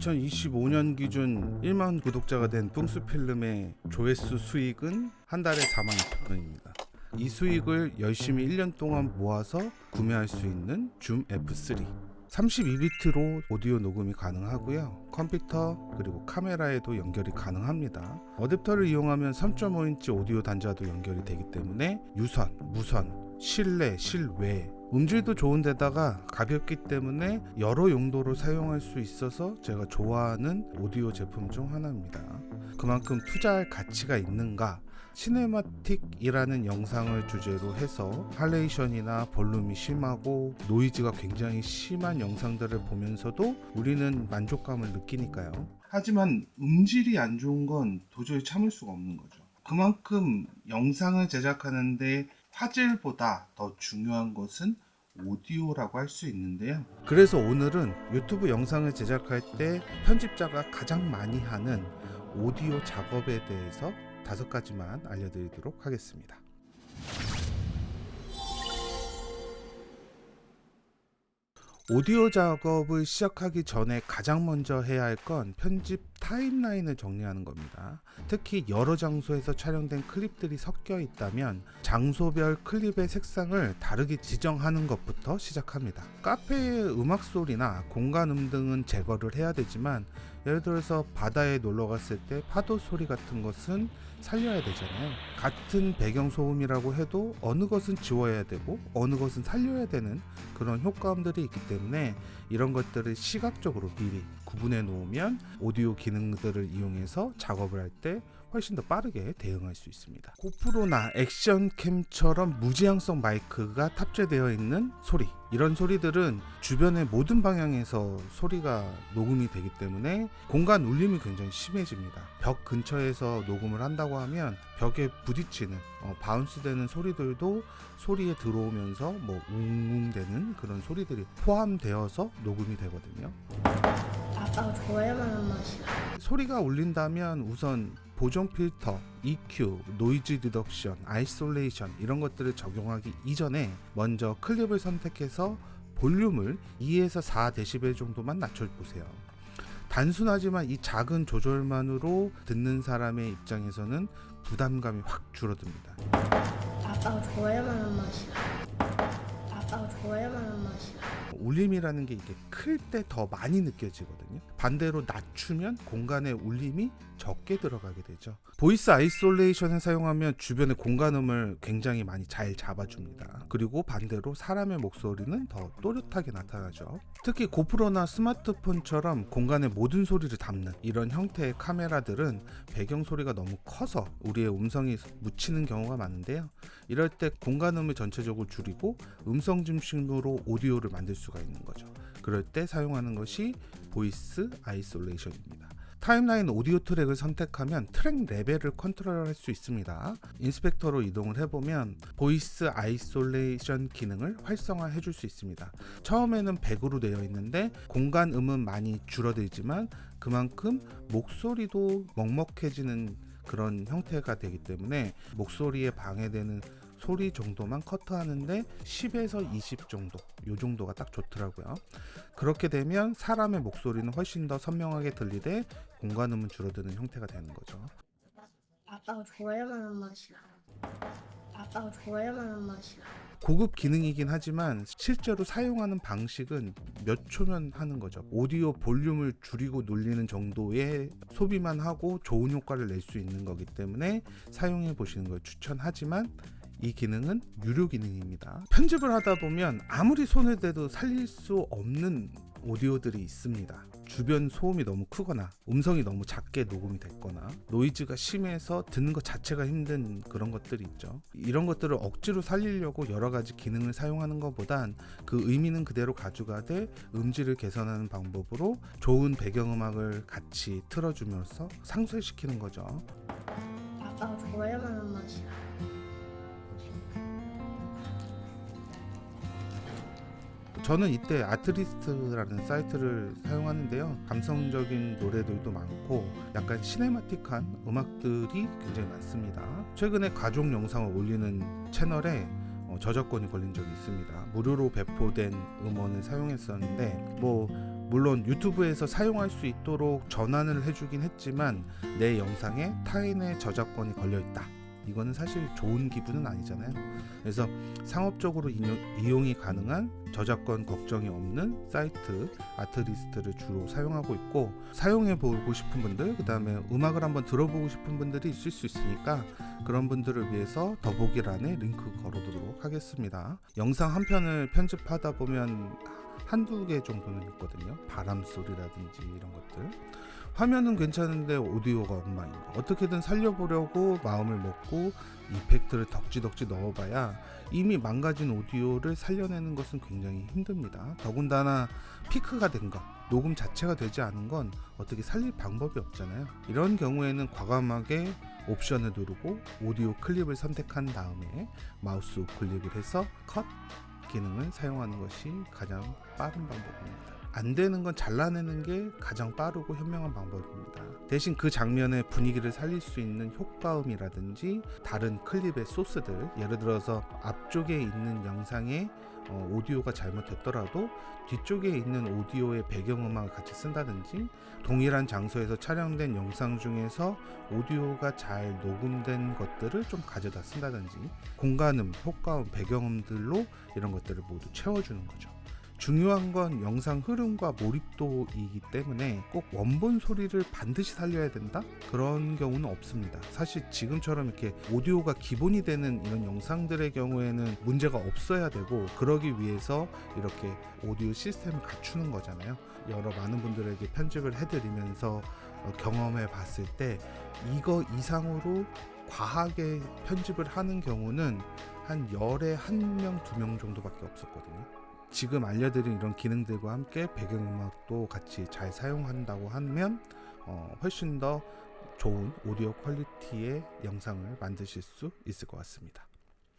2025년 기준 1만 구독자가 된 뿡스 필름의 조회수 수익은 한 달에 4만 2천 원입니다. 이 수익을 열심히 1년 동안 모아서 구매할 수 있는 줌 F3. 32비트로 오디오 녹음이 가능하고요. 컴퓨터 그리고 카메라에도 연결이 가능합니다. 어댑터를 이용하면 3.5인치 오디오 단자도 연결이 되기 때문에 유선, 무선, 실내, 실외 음질도 좋은데다가 가볍기 때문에 여러 용도로 사용할 수 있어서 제가 좋아하는 오디오 제품 중 하나입니다. 그만큼 투자할 가치가 있는가? 시네마틱이라는 영상을 주제로 해서 할레이션이나 볼륨이 심하고 노이즈가 굉장히 심한 영상들을 보면서도 우리는 만족감을 느끼니까요. 하지만 음질이 안 좋은 건 도저히 참을 수가 없는 거죠. 그만큼 영상을 제작하는데 화질보다 더 중요한 것은 오디오라고 할 수 있는데요. 그래서 오늘은 유튜브 영상을 제작할 때 편집자가 가장 많이 하는 오디오 작업에 대해서 다섯 가지만 알려드리도록 하겠습니다. 오디오 작업을 시작하기 전에 가장 먼저 해야 할 건 편집 타임라인을 정리하는 겁니다. 특히 여러 장소에서 촬영된 클립들이 섞여 있다면 장소별 클립의 색상을 다르게 지정하는 것부터 시작합니다. 카페의 음악 소리나 공간 음 등은 제거를 해야 되지만 예를 들어서 바다에 놀러 갔을 때 파도 소리 같은 것은 살려야 되잖아요. 같은 배경 소음이라고 해도 어느 것은 지워야 되고 어느 것은 살려야 되는 그런 효과음들이 있기 때문에 이런 것들을 시각적으로 미리 구분해 놓으면 오디오 기능들을 이용해서 작업을 할 때 훨씬 더 빠르게 대응할 수 있습니다. 고프로나 액션캠처럼 무지향성 마이크가 탑재되어 있는 소리 이런 소리들은 주변의 모든 방향에서 소리가 녹음이 되기 때문에 공간 울림이 굉장히 심해집니다. 벽 근처에서 녹음을 한다고 하면 벽에 부딪히는 어, 바운스 되는 소리들도 소리에 들어오면서 뭐 웅웅대는 그런 소리들이 포함되어서 녹음이 되거든요. 아빠가 좋아할 만한 맛이야. 소리가 울린다면 우선 보정 필터, EQ, 노이즈 리덕션, 아이솔레이션 이런 것들을 적용하기 이전에 먼저 클립을 선택해서 볼륨을 2에서 4dB 정도만 낮춰보세요. 단순하지만 이 작은 조절만으로 듣는 사람의 입장에서는 부담감이 확 줄어듭니다. 아빠가 좋아할 만한 맛이야. 아빠가 좋아할 만한 맛이야. 울림이라는 게 이게 클 때 더 많이 느껴지거든요. 반대로 낮추면 공간의 울림이 적게 들어가게 되죠. 보이스 아이솔레이션을 사용하면 주변의 공간음을 굉장히 많이 잘 잡아줍니다. 그리고 반대로 사람의 목소리는 더 또렷하게 나타나죠. 특히 고프로나 스마트폰처럼 공간의 모든 소리를 담는 이런 형태의 카메라들은 배경 소리가 너무 커서 우리의 음성이 묻히는 경우가 많은데요. 이럴 때 공간음을 전체적으로 줄이고 음성 중 심으로 오디오를 만들 수가 있는 거죠. 그럴 때 사용하는 것이 보이스 아이솔레이션입니다. 타임라인 오디오 트랙을 선택하면 트랙 레벨을 컨트롤할 수 있습니다. 인스펙터로 이동을 해보면 보이스 아이솔레이션 기능을 활성화해 줄 수 있습니다. 처음에는 100으로 되어 있는데 공간 음은 많이 줄어들지만 그만큼 목소리도 먹먹해지는 그런 형태가 되기 때문에 목소리에 방해되는 소리 정도만 커트하는데 10에서 20 정도 요 정도가 딱 좋더라고요. 그렇게 되면 사람의 목소리는 훨씬 더 선명하게 들리되 공간음은 줄어드는 형태가 되는 거죠. 아빠가 좋아할 만한 맛이야. 아빠가 좋아할 만한 맛이야. 고급 기능이긴 하지만 실제로 사용하는 방식은 몇 초면 하는 거죠. 오디오 볼륨을 줄이고 눌리는 정도의 소비만 하고 좋은 효과를 낼 수 있는 거기 때문에 사용해 보시는 걸 추천하지만 이 기능은 유료 기능입니다. 편집을 하다 보면 아무리 손을 대도 살릴 수 없는 오디오들이 있습니다. 주변 소음이 너무 크거나 음성이 너무 작게 녹음이 됐거나 노이즈가 심해서 듣는 것 자체가 힘든 그런 것들이 있죠. 이런 것들을 억지로 살리려고 여러 가지 기능을 사용하는 것보단 그 의미는 그대로 가져가되 음질을 개선하는 방법으로 좋은 배경음악을 같이 틀어주면서 상쇄시키는 거죠. 아빠가 좋아할 만한 맛이야. 저는 이때 아트리스트라는 사이트를 사용하는데요. 감성적인 노래들도 많고 약간 시네마틱한 음악들이 굉장히 많습니다. 최근에 가족 영상을 올리는 채널에 어, 저작권이 걸린 적이 있습니다. 무료로 배포된 음원을 사용했었는데 뭐 물론 유튜브에서 사용할 수 있도록 전환을 해주긴 했지만 내 영상에 타인의 저작권이 걸려 있다. 이거는 사실 좋은 기분은 아니잖아요. 그래서 상업적으로 인용, 이용 이 가능한 저작권 걱정이 없는 사이트 아트리스트를 주로 사용하고 있고 사용해 보고 싶은 분들 그다음에 음악을 한번 들어보고 싶은 분들이 있을 수 있으니까 그런 분들을 위해서 더보기란에 링크 걸어두도록 하겠습니다. 영상 한 편을 편집하다 보면 한두 개 정도는 있거든요. 바람 소리라든지 이런 것들. 화면은 괜찮은데 오디오가 엉망인 거. 어떻게든 살려보려고 마음을 먹고 이펙트를 덕지덕지 넣어봐야 이미 망가진 오디오를 살려내는 것은 굉장히 힘듭니다. 더군다나 피크가 된 것, 녹음 자체가 되지 않은 건 어떻게 살릴 방법이 없잖아요. 이런 경우에는 과감하게 옵션을 누르고 오디오 클립을 선택한 다음에 마우스 우클릭을 해서 컷 기능을 사용하는 것이 가장 빠른 방법입니다. 안 되는 건 잘라내는 게 가장 빠르고 현명한 방법입니다. 대신 그 장면의 분위기를 살릴 수 있는 효과음이라든지 다른 클립의 소스들, 예를 들어서 앞쪽에 있는 영상에 어, 오디오가 잘못됐더라도 뒤쪽에 있는 오디오의 배경음악을 같이 쓴다든지 동일한 장소에서 촬영된 영상 중에서 오디오가 잘 녹음된 것들을 좀 가져다 쓴다든지 공간음, 효과음, 배경음들로 이런 것들을 모두 채워주는 거죠. 중요한 건 영상 흐름과 몰입도이기 때문에 꼭 원본 소리를 반드시 살려야 된다? 그런 경우는 없습니다. 사실 지금처럼 이렇게 오디오가 기본이 되는 이런 영상들의 경우에는 문제가 없어야 되고 그러기 위해서 이렇게 오디오 시스템을 갖추는 거잖아요. 여러 많은 분들에게 편집을 해드리면서 어, 경험해 봤을 때 이거 이상으로 과하게 편집을 하는 경우는 한 열에 한 명, 두 명 정도밖에 없었거든요. 지금 알려드린 이런 기능들과 함께 배경음악도 같이 잘 사용한다고 하면 어, 훨씬 더 좋은 오디오 퀄리티의 영상을 만드실 수 있을 것 같습니다.